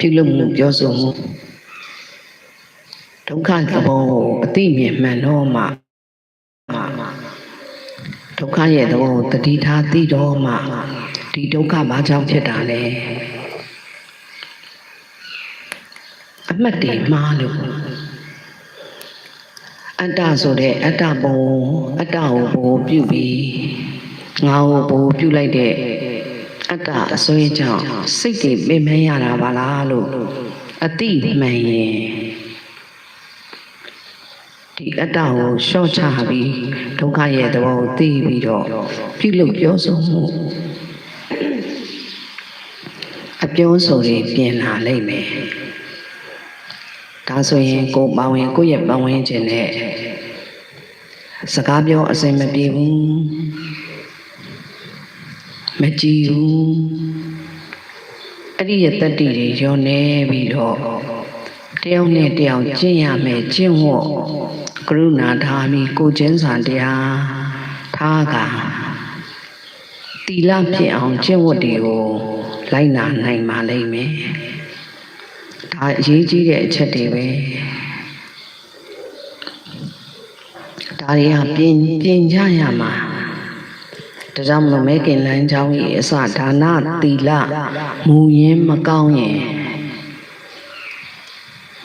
ပြုလုပ်မှုပြောဆိုမှုဒုက္ခသဘောကိုအသိမြင်မှန်တော့မှဒုက္ခရဲ့သဘောကိုတတိထားသိတော့မှဒီဒုက္ခဘာကြောင့်ဖြစ်တာလဲအမှတ်တွေမှားလို့အတ္တဆိုတဲ့အတ္တဘုံအတ္တကိုဘိုးပြုပြီးငါကိုဘိုးပြုလိုက်တဲ့ အတ္တအစွဲကြောင့်စိတ်တွေပင်မရတာပါလားလို့အတိမှန်ရင်ဒီအတ္တကိုရှော့ချပြီးဒုက္ခရဲ့သဘောကိုသိပြီးတော့ပြုလုပ်ပြောဆိုမှုအပြောဆိုတွေပြင်လာလိမ့်မယ်ဒါဆိုရင်ကိုယ်ပါဝင်ကိုယ့်ရဲ့ပတ်ဝန်းကျင်နဲ့စကားပြောအစင်မပြေဘူး မကြည့်ဘူးအဲ့ဒီရဲ့တတ္တိတွေရောနေပြီးတော့တယောက်နဲ့တယောက်ကျင့်ရမယ်ကျင့်ဝတ်ကရုဏာထားပြီးကိုယ်ချင်းစာတရားထားကတီလဖြစ်အောင်ကျင့်ဝတ်တွေကိုလိုက်နာနိုင်ပါလိမ့်မယ်ဒါအရေးကြီးတဲ့အချက်တွေပဲဒါတွေကပြင်ပြင်ကြရမှာ ဒါကြောင့်မလို့မဲခင်လမ်းကြောင်းကြီးအစဒါနသီလမူရင်းမကောင်းရင်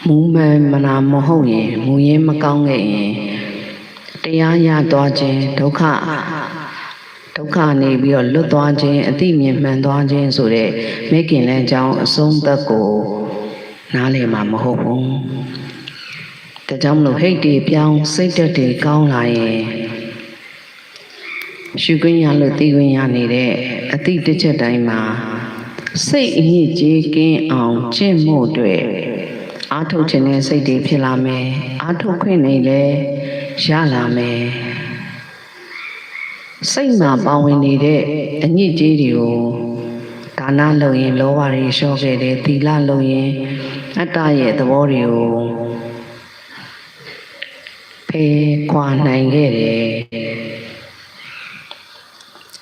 မူမှန်မနာမဟုတ်ရင်မူရင်းမကောင်းခဲ့ရင်တရားရသွားခြင်းဒုက္ခဒုက္ခနေပြီးတော့လွတ်သွားခြင်းအတိမြင်မှန်သွားခြင်းဆိုတဲ့မဲခင်လမ်းကြောင်းအဆုံးသက်ကိုနားလည်မှာမဟုတ်ဘူးဒါကြောင့်မလို့ဟိတ်တွေပြောင်းစိတ်ဓာတ်တွေကောင်းလာရင် ရှုခွင့်ရလို့သိခွင့်ရနေတဲ့အတိတစ်ချက်တိုင်းမှာစိတ်အညစ်အကြေးကင်းအောင်ကျင့်မှုအတွက်အာထုတ်ခြင်းနဲ့စိတ်တွေဖြစ်လာမယ်အာထုတ်ခွင့်နေလဲရလာမယ်စိတ်မှာပါဝင်နေတဲ့အညစ်အကြေးတွေကိုဒါနလုပ်ရင်လောဘတွေလျှော့ခဲ့တယ်သီလလုပ်ရင်အတ္တရဲ့သဘောတွေကိုဖေးခွာနိုင်ခဲ့တယ်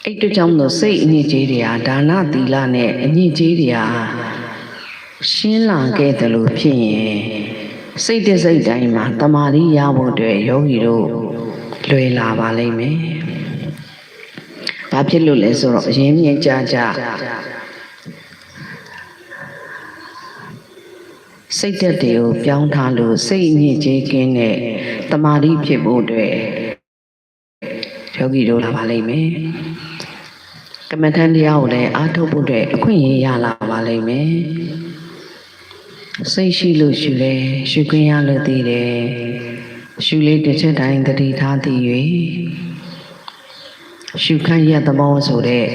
အဲ့တို့ကြောင့်မလို့စိတ်အညစ်အကြေးတွေဟာဒါနသီလနဲ့အညစ်အကြေးတွေဟာရှင်းလာခဲ့တယ်လို့ဖြစ်ရင်စိတ်တစ်စိတ်တိုင်းမှာတမာရီရဖို့အတွက်ယောဂီတို့လွယ်လာပါလိမ့်မယ်။ဘာဖြစ်လို့လဲဆိုတော့အရင်မြင်ကြကြစိတ်ဓာတ်တွေကိုပြောင်းထားလို့စိတ်အညစ်အကြေးကင်းတဲ့တမာရီဖြစ်ဖို့အတွက်ယောဂီတို့လာပါလိမ့်မယ်။ ကမ္မထန်တရားကိုလည်းအားထုတ်ဖို့အတွက်အခွင့်အရေးရလာပါလိမ့်မယ်။စိတ်ရှိလို့ရှုတယ်ရှုခွင့်ရလို့သိတယ်ရှုလေးတစ်ချက်တိုင်းတတိထားသိ၍ရှုခန့်ရသဘောဆိုတဲ့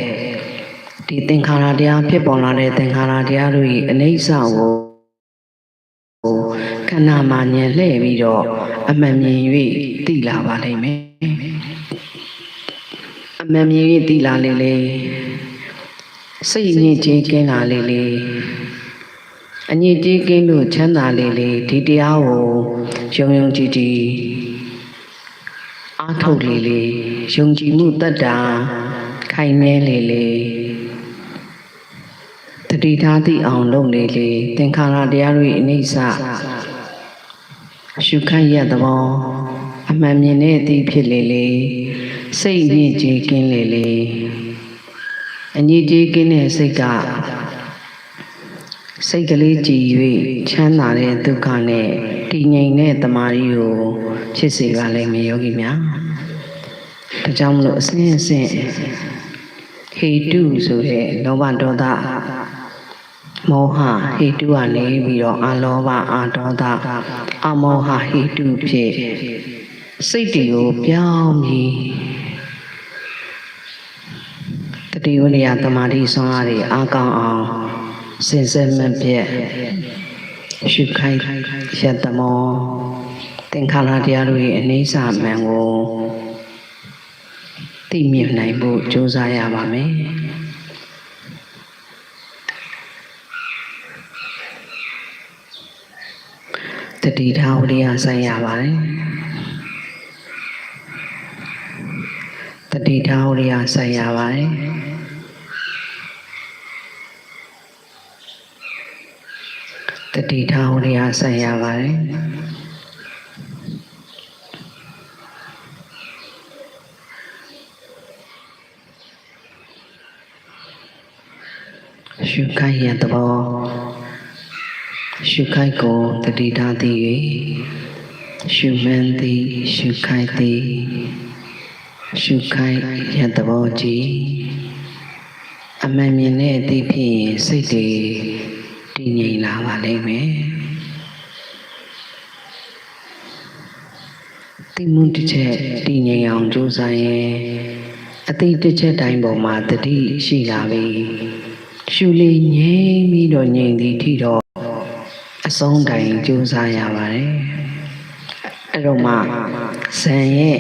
ဒီသင်္ခါရတရားဖြစ်ပေါ်လာတဲ့သင်္ခါရတရားတို့၏အနိစ္စကိုခန္ဓာမှာဉာဏ်လှည့်ပြီးတော့အမှန်မြင်၍သိလာပါလိမ့်မယ်အ မှန်မြင်၍သိလာလေလေစိတ်ညစ်ကြေးကင်းလာလေလေအညစ်အကြေးကင်းလို့ချမ်းသာလေလေဒီတရားကိုယုံယုံကြည်ကြည်အားထုတ်လေလေယုံကြည်မှုတတ်တာခိုင်နေလေလေတတိထားသိအောင်လုပ်လေလေသင်္ခါရတရားတွေအနိစ္စရှုခန့်ရသဘောအမှန်မြင်တဲ့အသည့်ဖြစ်လေလေ စိတ်ညစ်ကြေးကင်းလေလေအညစ်ကြေးကင်းတဲ့စိတ်ကစိတ်ကလေးကြည်၍ချမ်းသာတဲ့ဒုက္ခနဲ့တည်ငြိမ်တဲ့တမာရီကိုဖြစ်စေပါလိမ့်မယ်ယောဂီများဒါကြောင့်မလို့အစဉ်အစဉ်ဟေတုဆိုတဲ့လောဘဒေါသမောဟဟေတုကနေပြီးတော့အလောဘအာဒေါသအမောဟဟေတုဖြစ်စိတ်တွေကိုပြောင်းပြီး တတိဝိရိယတမာတိဆွမ်းအားတွေအားကောင်းအောင်စင်စက်မပြတ်ရှုခိုင်းရတမောသင်္ခါရတရားတို့ရဲ့အနေစာမှန်ကိုသိမြင်နိုင်ဖို့ကြိုးစားရပါမယ်တတိထားဝိရိယဆိုင်ရပါတယ် တတိထားဝိရိယဆိုင်ရပါတယ်တတိထားဝရိယဆက်ရပါတယ်ရှုခိုက်ရသဘောရှုခိုက်ကိုတတိထားသည်၍ရှုမှန်းသည်ရှုခိုက်သည် ရှုခိုက်ရသဘောကြည်အမှန်မြင်တဲ့အသည့်ဖြင့်စိတ်တွေတည်ငြိမ်လာပါလိမ့်မယ်တိမှုတစ်ချက်တည်ငြိမ်အောင်ကြိုးစားရင်အတိတ်တစ်ချက်တိုင်းပေါ်မှာတတိရှိလာပြီရှုလေးငြိမ်ပြီးတော့ငြိမ်သည်ထိတော့အဆုံးတိုင်ကြိုးစားရပါတယ်အဲ့တော့မှဇန်ရဲ့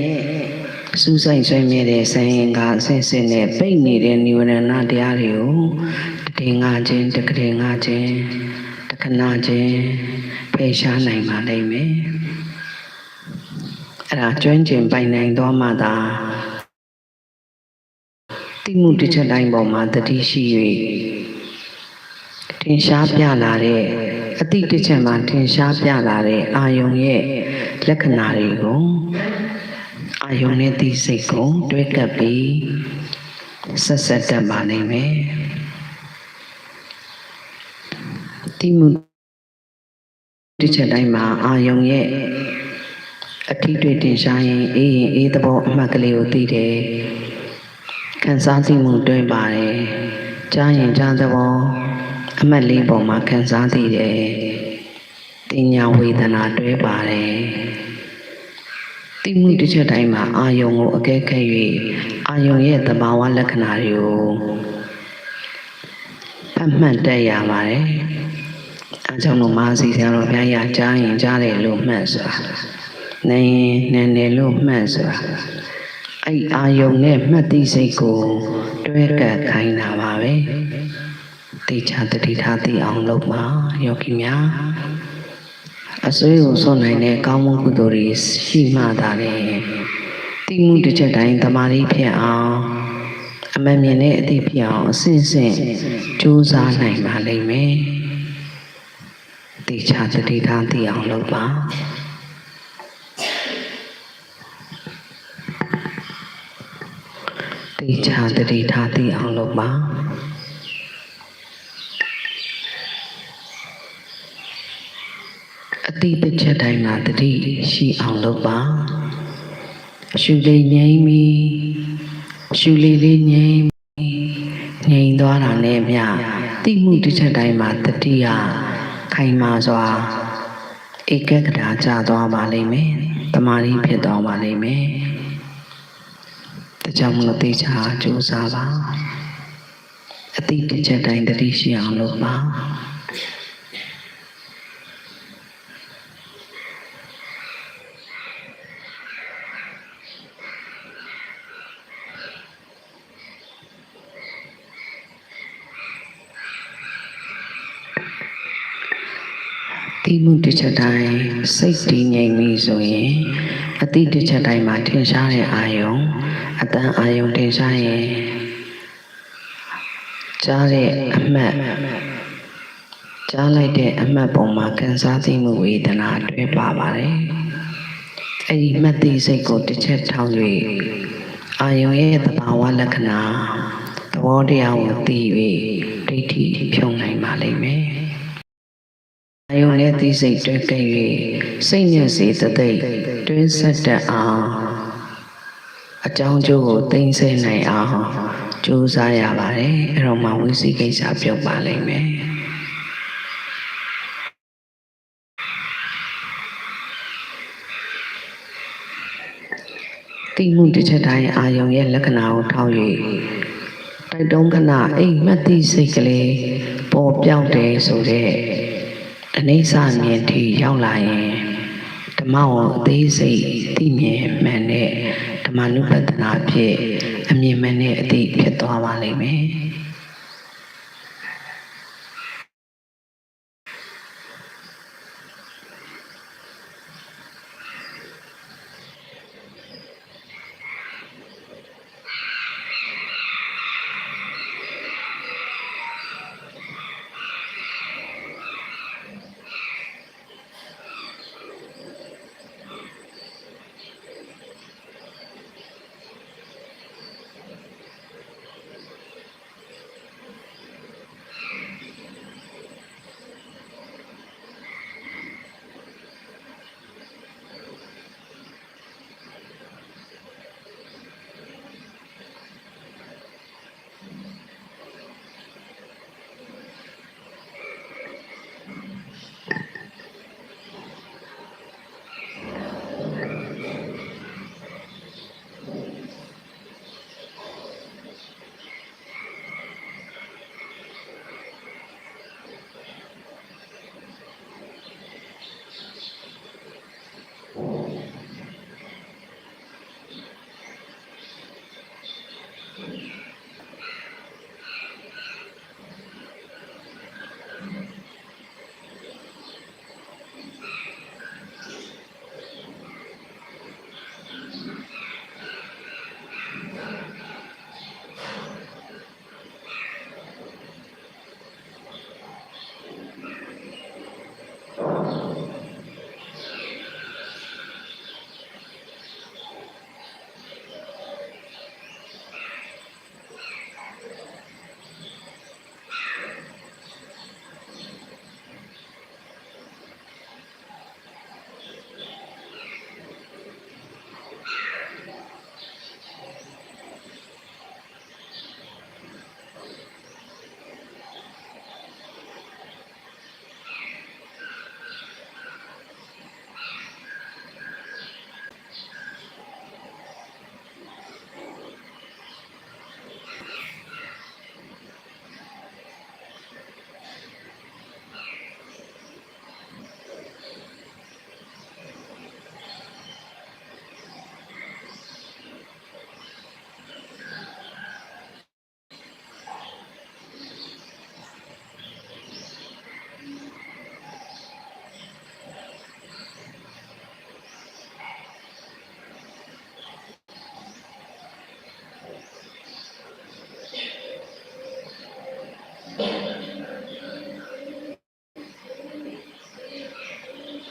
စူးစိုက်ဆွေးမြဲတဲ့ဇန်ရင်ကအစစ်စစ်နဲ့ပိတ်နေတဲ့និဝရဏတရားတွေကိုတည်ငါခြင်းတကယ်ငါခြင်းတခဏခြင်းဖယ်ရှားနိုင်ပါလိမ့်မယ်အဲ့ဒါကျွမ်းကျင်ပိုင်နိုင်သွားမှသာတိမှုတစ်ချက်တိုင်းပေါ်မှာတတိရှိ၍ထင်ရှားပြလာတဲ့အတိတ်တစ်ချက်မှာထင်ရှားပြလာတဲ့အာယုံရဲ့လက္ခဏာတွေကို အာယုံနဲ့သိစိတ်ကိုတွဲကပ်ပြီးဆက်ဆက်တတ်ပါနိုင်မယ်တိမှုတစ်ချက်တိုင်းမှာအာယုံရဲ့အထီးတွေတင်ရှားရင်အေးရင်အေးသဘောအမှတ်ကလေးကိုသိတယ်ခံစားသိမှုတွဲပါတယ်ကြားရင်ကြားသဘောအမှတ်လေးပေါ်မှာခံစားသိတယ်တင်ညာဝေဒနာတွဲပါတယ် တိမှုတစ်ချက်တိုင်းမှာအာယုံကိုအကဲခတ်၍အာယုံရဲ့သဘာဝလက္ခဏာတွေကိုအမှတ်တတ်ရပါတယ်အဲကြောင့်လို့မာစီဆရာတော်ဘုရားရကြားရင်ကြားတယ်လို့မှတ်ဆိုတာနေရင်နန်းတယ်လို့မှတ်ဆိုတာအဲ့အာယုံနဲ့မှတ်သိစိတ်ကိုတွဲကပ်ခိုင်းတာပါပဲတေချာတတိထားသိအောင်လုပ်ပါယောဂီများ အစွဲကိုစွန့်နိုင်တဲ့ကောင်းမှုကုသိုလ်တွေရှိမှသာလေတိမှုတစ်ချက်တိုင်းတမာတိဖြစ်အောင်အမှန်မြင်တဲ့အသည့်ဖြစ်အောင်အစဉ်စဉ်ကြိုးစားနိုင်ပါလိမ့်မယ်တေချာတတိထားသိအောင်လုပ်ပါတေချာတတိထားသိအောင်လုပ်ပါ တိတ်တစ်ချက်တိုင်းမှာတတိရှိအောင်လုပ်ပါရှုလေးငြိမ်းပြီးရှုလေးလေးငြိမ်းပြီးငြိမ်သွားတာနဲ့မြတိမှုတစ်ချက်တိုင်းမှာတတိယခိုင်မာစွာဧကဂတာကြသွားပါလိမ့်မယ်တမာရီဖြစ်သွားပါလိမ့်မယ်ဒါကြောင့်မလို့သိချာကြိုးစားပါအတိတ်တစ်ချက်တိုင်းတတိရှိအောင်လုပ်ပါ တိမှုတစ်ချက်တိုင်းစိတ်တည်ငြိမ်ပြီဆိုရင်အတိတ်တစ်ချက်တိုင်းမှာထင်ရှားတဲ့အာယုံအတန်အာယုံထင်ရှားရင်ကြားတဲ့အမှတ်ကြားလိုက်တဲ့အမှတ်ပုံမှာခံစားသိမှုဝေဒနာတွဲပါပါတယ်အဲ့ဒီမှတ်သိစိတ်ကိုတစ်ချက်ထောင်း၍အာယုံရဲ့သဘာဝလက္ခဏာသဘောတရားကိုသိ၍ဒိဋ္ဌိဖြုံနိုင်ပါလိမ့်မယ် အယုံနဲ့သိစိတ်တွဲကပ်၍စိတ်နဲ့စေတသိက်တွဲဆက်တတ်အောင်အကြောင်းကျိုးကိုသိသိနိုင်အောင်ကြိုးစားရပါတယ်အဲ့တော့မှဝိသိကိစ္စပြုတ်ပါလိမ့်မယ်တိမှုတစ်ချက်တိုင်းအာယုံရဲ့လက္ခဏာကိုထောက်၍တိုက်တုံးကနာအိမ်မှတ်သိစိတ်ကလေးပေါ်ပြောက်တယ်ဆိုတဲ့ အနေစာမြင်ထိရောက်လာရင်ဓမ္မဝအသေးစိတ်သိမြင်မှန်တဲ့ဓမ္မနုပဒနာဖြစ်အမြင်မှန်တဲ့အသည့်ဖြစ်သွားပါလိမ့်မယ်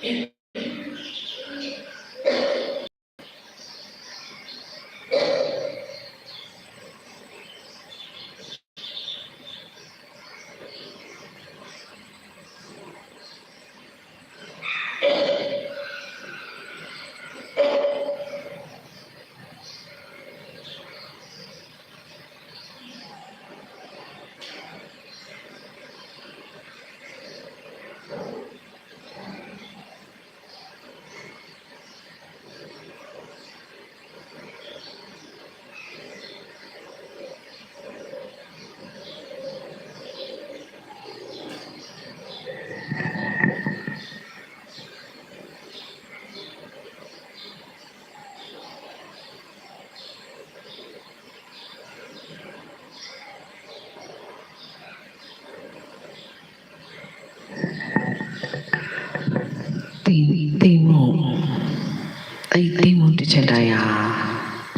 Amen. တိုင်းဟာ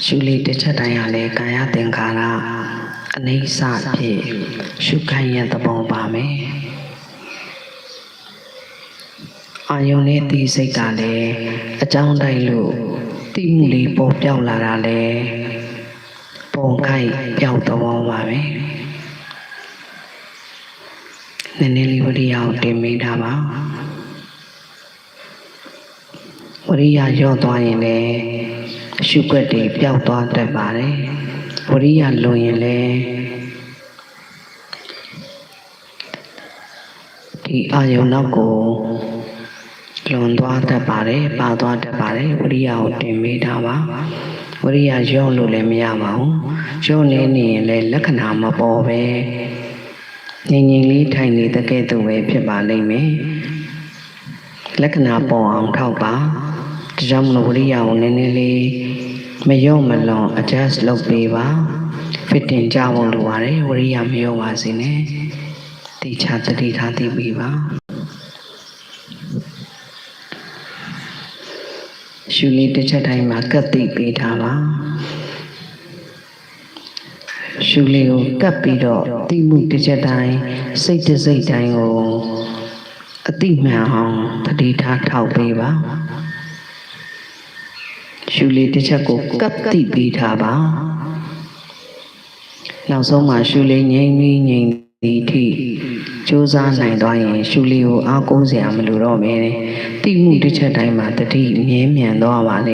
ရှုလေးတစ်ချက်တိုင်းဟာလည်းကာယသင်္ခါရအနေစဖြစ်ရှုခိုင်းရတဲ့ပုံပါမယ်အာယုန်နဲ့ဒီစိတ်ကလည်းအကြောင်းတိုင်းလို့တိမှုလေးပေါ်ပြောက်လာတာလေပုံခိုက်ပြောက်တော့ပါပဲနည်းနည်းလေးဝိရိယကိုတင်မိတာပါဝိရိယရော့သွားရင်လည်း ရှုွက်တွေပျောက်သွားတတ်ပါတယ်ဝိရိယလွန်ရင်လည်းဒီအာယုံနောက်ကိုလွန်သွားတတ်ပါတယ်ပါသွားတတ်ပါတယ်ဝိရိယကိုတင်မိတာပါဝိရိယရော့လို့လည်းမရပါဘူးရော့နေနေရင်လည်းလက္ခဏာမပေါ်ပဲငြိမ်ငြိမ်လေးထိုင်နေတဲ့ကဲ့သို့ပဲဖြစ်ပါလိမ့်မယ်လက္ခဏာပေါ်အောင်ထောက်ပါ ဒါကြောင့်မလို့ဝိရိယကိုနည်းနည်းလေးမရော့မလွန် adjust လုပ်ပေးပါ fitting ကြဖို့လိုပါတယ်ဝိရိယမရော့ပါစေနဲ့တိချသတိထားသိပြီပါရှုလေးတစ်ချက်တိုင်းမှာကတ်သိပေးထားပါရှုလေးကိုကပ်ပြီးတော့တိမှုတစ်ချက်တိုင်းစိတ်တစ်စိတ်တိုင်းကိုအတိမှန်အောင်တတိထားထောက်ပေးပါ ရှုလေးတစ်ချက်ကိုကပ်သိပေးထားပါနောက်ဆုံးမှာရှုလေးငြိမ်ပြီးငြိမ်ဒီထိစူးစမ်းနိုင်သွားရင်ရှုလေးကိုအားကိုးစရာမလိုတော့ပဲတိမှုတစ်ချက်တိုင်းမှာတတိမြဲမြံသွားပါလေ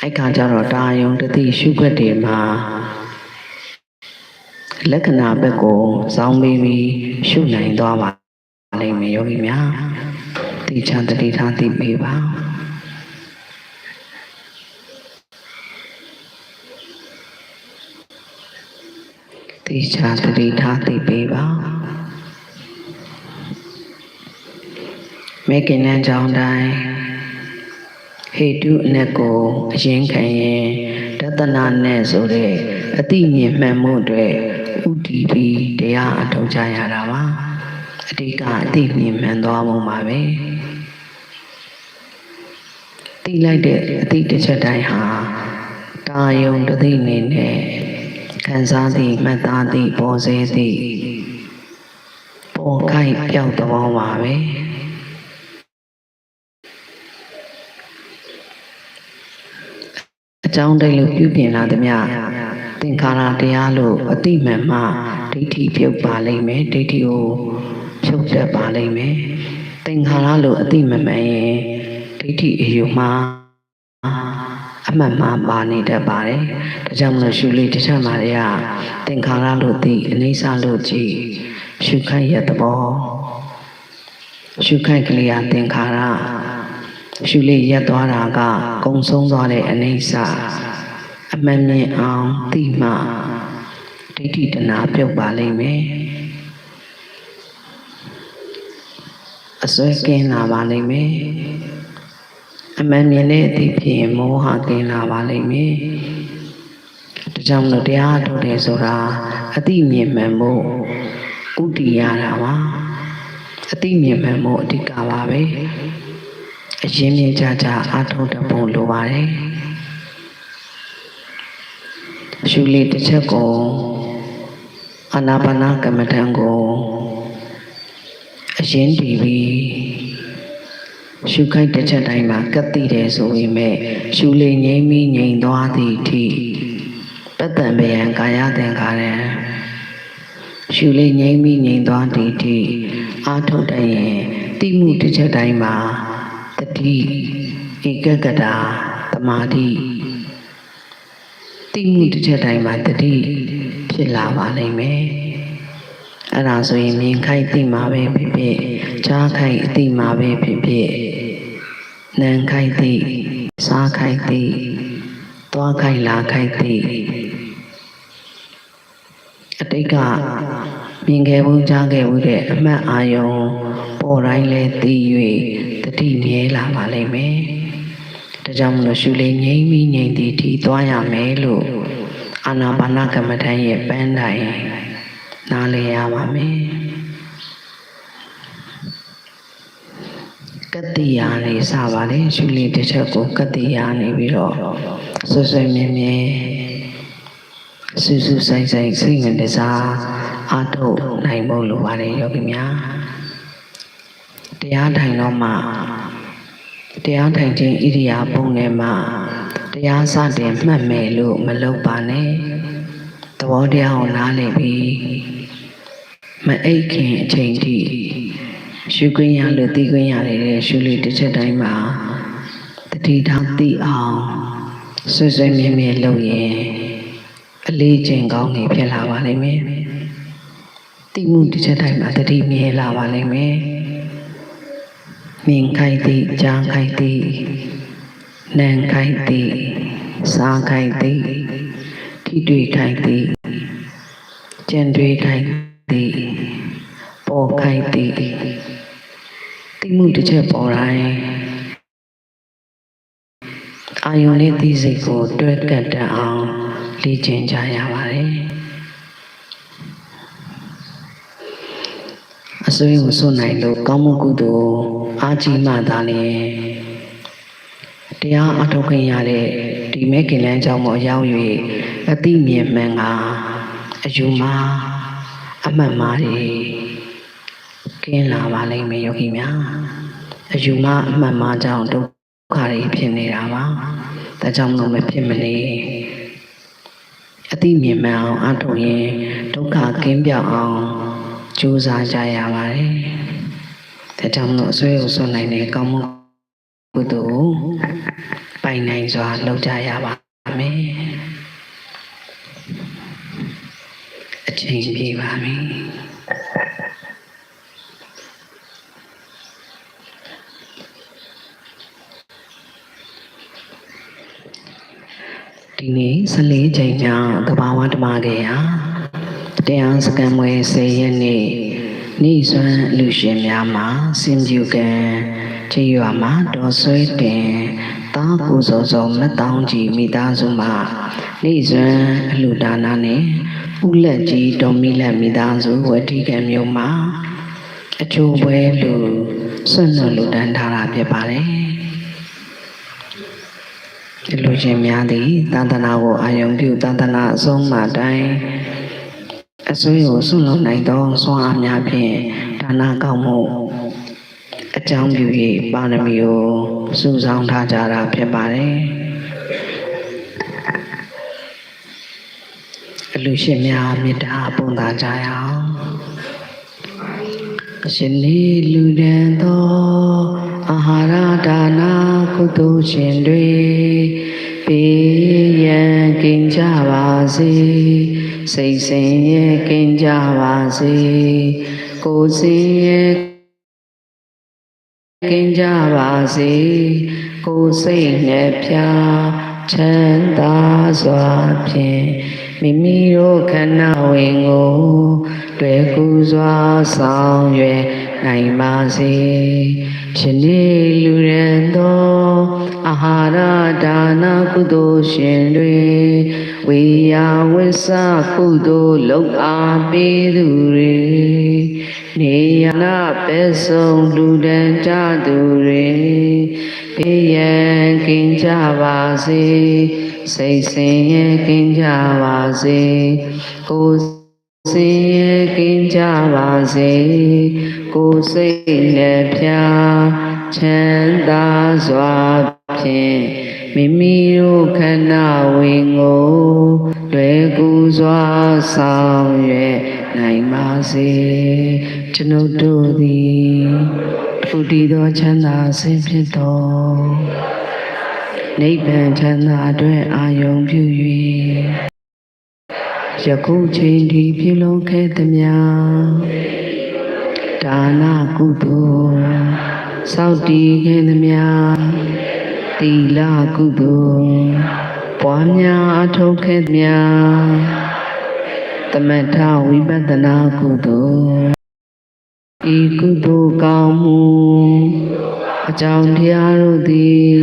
အဲ့ခါကျတော့တာယုံတတိရှုခွက်တွေမှာလက္ခဏာဘက်ကိုစောင်းပြီးပြီးရှုနိုင်သွားပါလိမ့်မယ်ယောဂီများတိချာတတိထားသိပေးပါ တေချာသတိထားသိပေးပါမေကိနန်းကြောင့်တိုင်းဟေတုအနက်ကိုအရင်ခံရင်တသနာနဲ့ဆိုတဲ့အတိမြင်မှန်မှုတွေဥတီပြီးတရားအထောက်ကြရတာပါအတိကအတိမြင်မှန်သွားမှုပါပဲတိလိုက်တဲ့အတိတစ်ချက်တိုင်းဟာတာယုံတသိနေနဲ့ ခံစားသည့်မှတ်သားသည့်ပေါ်စေသည့်ပေါ်ခိုက်ပြောက်သဘောပါပဲအကြောင်းတိုင်းလို့ပြုပြင်လာသည်များသင်္ခါရတရားလို့အတိမှန်မှဒိဋ္ဌိပြုတ်ပါလိမ့်မယ်ဒိဋ္ဌိကိုဖြုတ်တတ်ပါလိမ့်မယ်သင်္ခါရလို့အတိမမှန်ရင်ဒိဋ္ဌိအယူမှာ အမှန်မှန်ပါနေတတ်ပါတယ်ဒါကြောင့်မလို့ရှုလေးတစ်ချက်မှလည်းသင်္ခါရလို့သိအနေစာလို့ကြည့်ရှုခိုက်ရသဘောရှုခိုက်ကလေးကသင်္ခါရရှုလေးရက်သွားတာကကုံဆုံးသွားတဲ့အနေစာအမှန်မြင်အောင်သိမှဒိဋ္ဌိတနာပြုတ်ပါလိမ့်မယ်အစွဲကင်းလာပါလိမ့်မယ် အမှန်မြင်တဲ့အသည့်ဖြင့်မောဟကင်းလာပါလိမ့်မယ်ဒါကြောင့်မလို့တရားထုတ်တယ်ဆိုတာအသိမြင်မှန်ဖို့ဥတည်ရတာပါအသိမြင်မှန်ဖို့အဓိကပါပဲအရင်မြင်ကြကြအားထုတ်တဲ့ပုံလိုပါတယ်ရှုလေးတစ်ချက်ကိုအာနာပါနာကမ္မထံကိုအရင်တည်ပြီး ရှုခိုက်တစ်ချက်တိုင်းမှာကပ်တည်တယ်ဆိုပေမဲ့ရှုလေးငြိမ့်ပြီးငြိမ်သွားသည့်အထိပတ္တံဗျံကာယသင်္ခါရံရှုလေးငြိမ့်ပြီးငြိမ်သွားသည့်အထိအာထုတ်တဲ့ရင်တိမှုတစ်ချက်တိုင်းမှာတတိဧကကတာတမာတိတိမှုတစ်ချက်တိုင်းမှာတတိဖြစ်လာပါလိမ့်မယ်အဲ့ဒါဆိုရင်မြင်ခိုက်သိမှာပဲဖြစ်ဖြစ်ကြားခိုက်အသိမှာပဲဖြစ်ဖြစ် နံခိုက်သိစားခိုက်သိသွားခိုက်လာခိုက်သိအတိတ်ကမြင်ခဲ့ဘူးကြားခဲ့ဘူးတဲ့အမှတ်အာယုံပေါ်တိုင်းလဲသိ၍တတိမြဲလာပါလိမ့်မယ်ဒါကြောင့်မလို့ရှုလေးငြိမ့်ပြီးငြိမ့်သည်ထိသွားရမယ်လို့အာနာပါနကမ္မထံရဲ့ပန်းတိုင်နားလည်ရပါမယ် ကတိယာနေစပါလေရှုလေးတစ်ချက်ကိုကတိယာနေပြီးတော့ဆွဆွမြဲမြဲစူးစူးဆိုင်ဆိုင်စိတ်ဝင်စားအာထုတ်နိုင်ဖို့လိုပါတယ်ယောဂီများတရားထိုင်တော့မှတရားထိုင်ခြင်းဣရိယာပုံနဲ့မှတရားစတင်မှတ်မယ်လို့မလုပ်ပါနဲ့သဘောတရားကိုနားလည်ပြီးမအိတ်ခင်အချိန်ထိ ရှုခွင့်ရလို့သိခွင့်ရတယ်တဲ့ရှုလို့တစ်ချက်တိုင်းမှာတတိထောင်သိအောင်ဆွဆွမြဲမြဲလုပ်ရင်အလေးချိန်ကောင်းနေဖြစ်လာပါလိမ့်မယ်တိမှုတစ်ချက်တိုင်းမှာတတိမြဲလာပါလိမ့်မယ်မြင်ခိုက်သည်ကြားခိုက်သည်နံခိုက်သည်စားခိုက်သည်ထိတွေ့ခိုက်သည်ကြံတွေးခိုက်သည်ပေါ်ခိုက်သည် တိမှုတစ်ချက်ပေါ်တိုင်းအာယုန်လေးသိစိတ်ကိုတွဲကပ်တတ်အောင်လေ့ကျင့်ကြရပါတယ်အစွေးကိုစွန့်နိုင်လို့ကောင်းမှုကုသိုလ်အားကြီးမှသာလေတရားအထုတ်ခွင့်ရတဲ့ဒီမဲခင်လန်းကြောင့်မရောက်၍အတိမြင်မှန်ကအယူမှာအမှတ်မှားတွေ ကင်းလာပါလိမ့်မယ်ယောဂီများအယူမှာအမှတ်မှားကြောင့်ဒုက္ခတွေဖြစ်နေတာပါဒါကြောင့်မလို့မဖြစ်မနေအတိမြင်မှန်အောင်အထုတ်ရင်ဒုက္ခကင်းပြောက်အောင်ကြိုးစားကြရပါတယ်ဒါကြောင့်မလို့အစွဲကိုစွန့်နိုင်တဲ့ကောင်းမှုကုသိုလ်ပိုင်နိုင်စွာလုပ်ကြရပါမယ်အချိန်ပြေပါပြီ ဒီနေ့14ချိန်မြောက်သဘာဝဓမ္မကေယတရားစကံမွေ10ရက်နေ့နေ့စွမ်းလူရှင်များမှာစင်ပြူကံခြေရွာမှာတော်ဆွဲတင်တာကိုစောစောမတောင်းကြည်မိသားစုမှာနေ့စွမ်းအလှဒါနာနဲ့ဥလက်ကြီးတော်မိလက်မိသားစုဝတိကံမျိုးမှာအချိုးပွဲလူဆွတ်လွတ်လူတန်းထားတာဖြစ်ပါတယ် ဒီလိုရှင်များသည်သာသနာကိုအာယုံပြုသာသနာအဆုံးမှတိုင်းအစွေကိုဆွလုံနိုင်သောဆွမ်းအားများဖြင့်ဒါနကောင်းမှုအကြောင်းပြု၍ပါရမီကိုစုဆောင်းထားကြတာဖြစ်ပါတယ်အလူရှင်များမေတ္တာပုံသာကြရအောင်ရှင်လေးလူဒန်သောအာဟာရဒါနာကုသိုလ်ရှင်တွေ ပေးရန်ကင်ကြပါစေစိတ်ဆင်းရဲကင်ကြပါစေကိုယ်စင်းရဲကင်ကြပါစေကိုယ်စိတ်နဲ့ဖြာချမ်းသာစွာဖြင့်မိမိတို့ခန္ဓာဝင်ကိုတွေ့ကူစွာဆောင်ရွယ်နိုင်ပါစေ ရှင်နေလူရန်သောအာဟာရဒါနာကုသိုလ်ရှင်တွေဝေယဝိသကုသိုလ်လောက်အားပေးသူတွေနေရနာပဲဆုံးလူတန်းကြသူတွေဘေးရန်ကင်းကြပါစေစိတ်ဆင်းရဲကင်းကြပါစေကိုယ်စင်ရဲကင်းကြပါစေ ကိုယ်စိတ်နဲ့ဖြာချမ်းသာစွာဖြင့်မိမိတို့ခန္ဓာဝင်ကိုလွယ်ကူစွာဆောင်ရွယ်နိုင်ပါစေကျွန်ုပ်တို့သည်ထုတည်သောချမ်းသာဆင်းဖြစ်သောနိဗ္ဗာန်ချမ်းသာအတွက်အာယုံပြု၍ယခုချိန်ဒီပြုလုပ်ခဲ့သမျှ ဒါနကုသိုလ်စောင့်တည်ခဲ့သမျှသီလကုသိုလ်ပွားများအထောက်ခဲ့သမျှသမထဝိပဿနာကုသိုလ်ဤကုသိုလ်ကောင်းမှုအကြောင်းတရားတို့သည်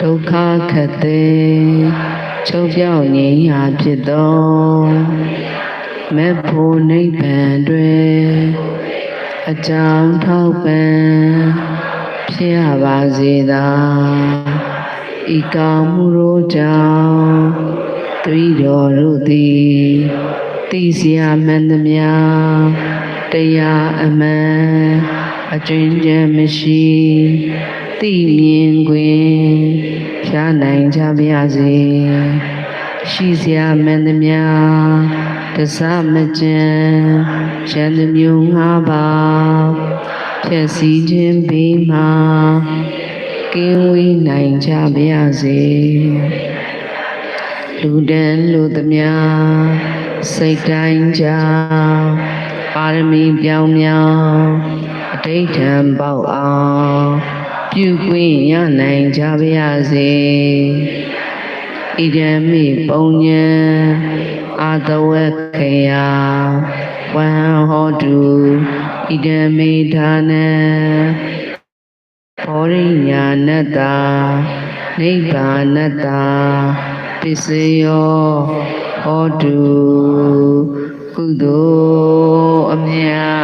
ဒုက္ခခတ်သိချုပ်ပြောက်ငြိမ်းရာဖြစ်သောမေဖို့နိဗ္ဗာန်တွင် အကြောင်းထောက်ပံဖြစ်ရပါစေသာဤကောင်းမှုတို့ကြောင့်တတိတော်တို့သည်သိစရာမှန်သမျှတရားအမှန်အကျဉ်းချက်မရှိသိမြင်ခွင့်ရှားနိုင်ကြပါစေ။ ရှိစရာမှန်သမျှတစမကျန်ရန်သူမျိုးငါးပါးဖြည့်စည်ခြင်းဘေးမှာကင်းဝေးနိုင်ကြပါရစေလူတန်းလူသမျှစိတ်တိုင်းကြောင့်ပါရမီပြောင်မြောင်အဋိဌံပေါအောင်ပြုခွင့်ရနိုင်ကြပါရစေ ဣဒံမိပုံညံအာတဝေခေယဝံဟောတုဣဒံမိဌာနံဘောရိညာဏတ္တာနိဗ္ဗာနတ္တာပစ္စယောဟောတုကုသိုလ်အမြတ်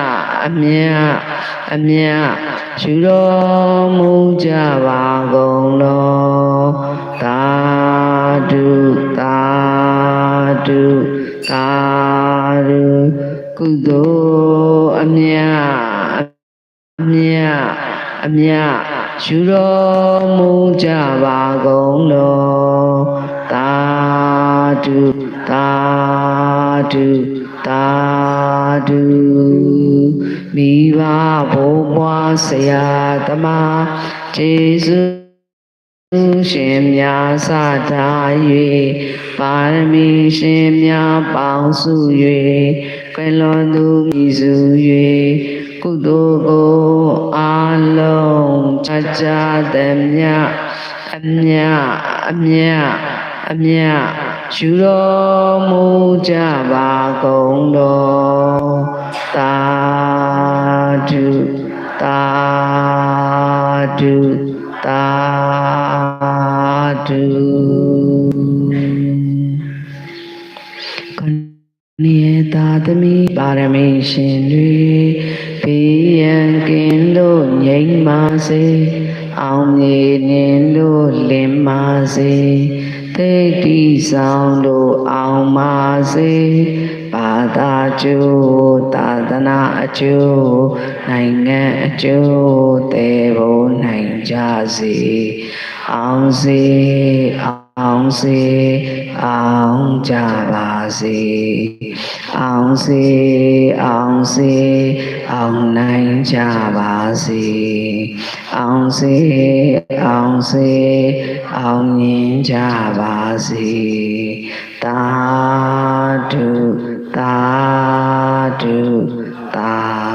အမြတ်အမြတ်ယူတော်မူကြပါကုန်လောသာ ဓုသာဓုသာဓုကုသိုလ်အမြတ်အမြတ်အမြတ်ယူတော်မူကြပါကုန်လောသာဓုသာဓုသာဓုမိဘဘုံဘွားဆရာသမားကျေးဇူး ရှင်များစထား၍ပါရမီရှင်များပေါင်းစု၍ကွယ်လွန်သူမြည်စု၍ကုသိုလ်ကိုအာလုံးချာချာသမျှအမြအမြအမြယူတော်မူကြပါကုန်တော်သာဓုသာဓုသာ ဓုခနေသာသမီပါရမီရှင်တွေဘေးရန်ကင်းလို့ငြိမ်းပါစေအောင်မြေနေလို့လင်ပါစေသိတိဆောင်လို့အောင်ပါစေဘာသာကျိုးသာသနာအကျိုးနိုင်ငံအကျိုးတေဖို့နိုင်ကြစေ အောင်စေအောင်စေအောင်ကြပါစေအောင်စေအောင်စေအောင်နိုင်ကြပါစေအောင်စေအောင်စေအောင်မြင်ကြပါစေသာဓုသာဓုသာ